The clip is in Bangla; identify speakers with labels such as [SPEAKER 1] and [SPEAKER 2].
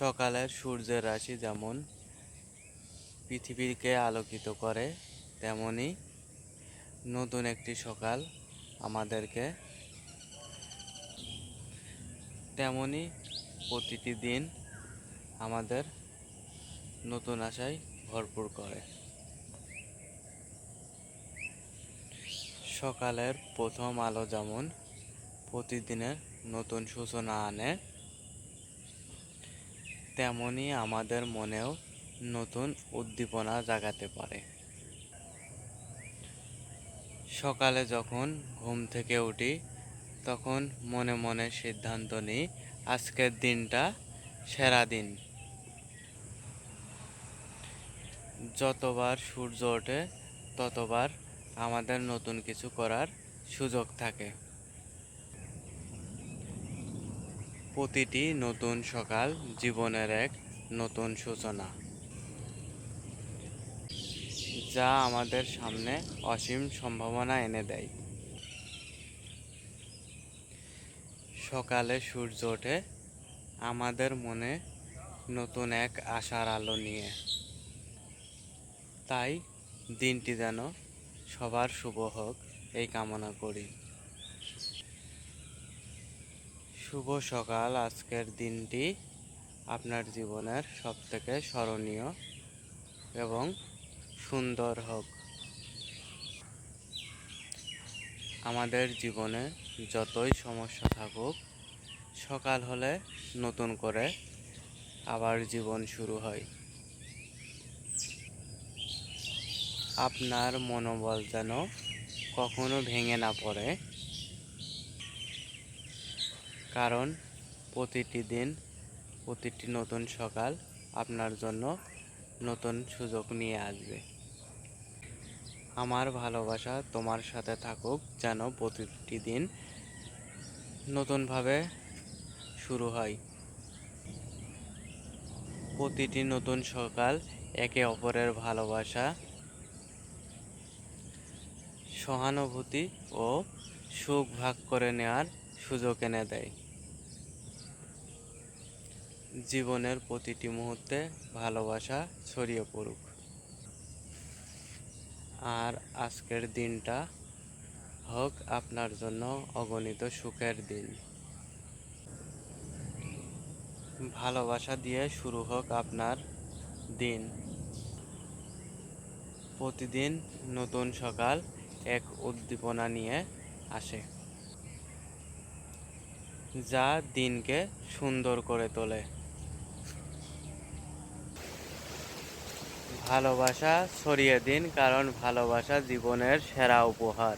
[SPEAKER 1] সকালের সূর্যের রাশি যেমন পৃথিবীকে আলোকিত করে, তেমনি নতুন একটি সকাল আমাদেরকে তেমনি প্রতিটি দিন আমাদের নতুন আশায় ভরপুর করে। সকালের প্রথম আলো যেমন প্রতিদিনের নতুন সূচনা আনে তেমনি আমাদের মনেও নতুন উদ্দীপনা জাগাতে পারে। সকালে যখন ঘুম থেকে উঠি, তখন মনে মনে সিদ্ধান্ত নিই, আজকের দিনটা সেরা দিন। যতবার সূর্য ওঠে, ততবার আমাদের নতুন কিছু করার সুযোগ থাকে। প্রতিটি নতুন সকাল জীবনের এক নতুন সূচনা। যা আমাদের সামনে অসীম সম্ভাবনা এনে দেয়। সকালে সূর্য ওঠে আমাদের মনে নতুন এক আশার আলো নিয়ে। তাই দিনটি যেন সবার শুভ হোক এই কামনা করি। শুভ সকাল। আজকের দিনটি আপনার জীবনের সবথেকে স্মরণীয় এবং সুন্দর হোক। আমাদের জীবনে যতই সমস্যা থাকুক, সকাল হলে নতুন করে আবার জীবন শুরু হয়। আপনার মনোবল যেন কখনো ভেঙে না পড়ে। কারণ প্রতিটি দিন প্রতিটি নতুন সকাল আপনার জন্য নতুন সুযোগ নিয়ে আসবে। আমার ভালোবাসা তোমার সাথে থাকুক যেন প্রতিটি দিন নতুনভাবে শুরু হয়। প্রতিটি নতুন সকাল একে অপরের ভালোবাসা, সহানুভূতি ও সুখ ভাগ করে নেওয়ার সুযোগ এনে দেয়। জীবনের প্রতিটি মুহূর্তে ভালোবাসা ছড়িয়ে পড়ুক। আর আজকের দিনটা হোক আপনার জন্য অগণিত সুখের দিন। ভালোবাসা দিয়ে শুরু হোক আপনার দিন। প্রতিদিন নতুন সকাল এক উদ্দীপনা নিয়ে আসে। যা দিনকে সুন্দর করে তোলে। ভালোবাসা ছড়িয়ে দিন কারণ ভালোবাসা জীবনের সেরা উপহার।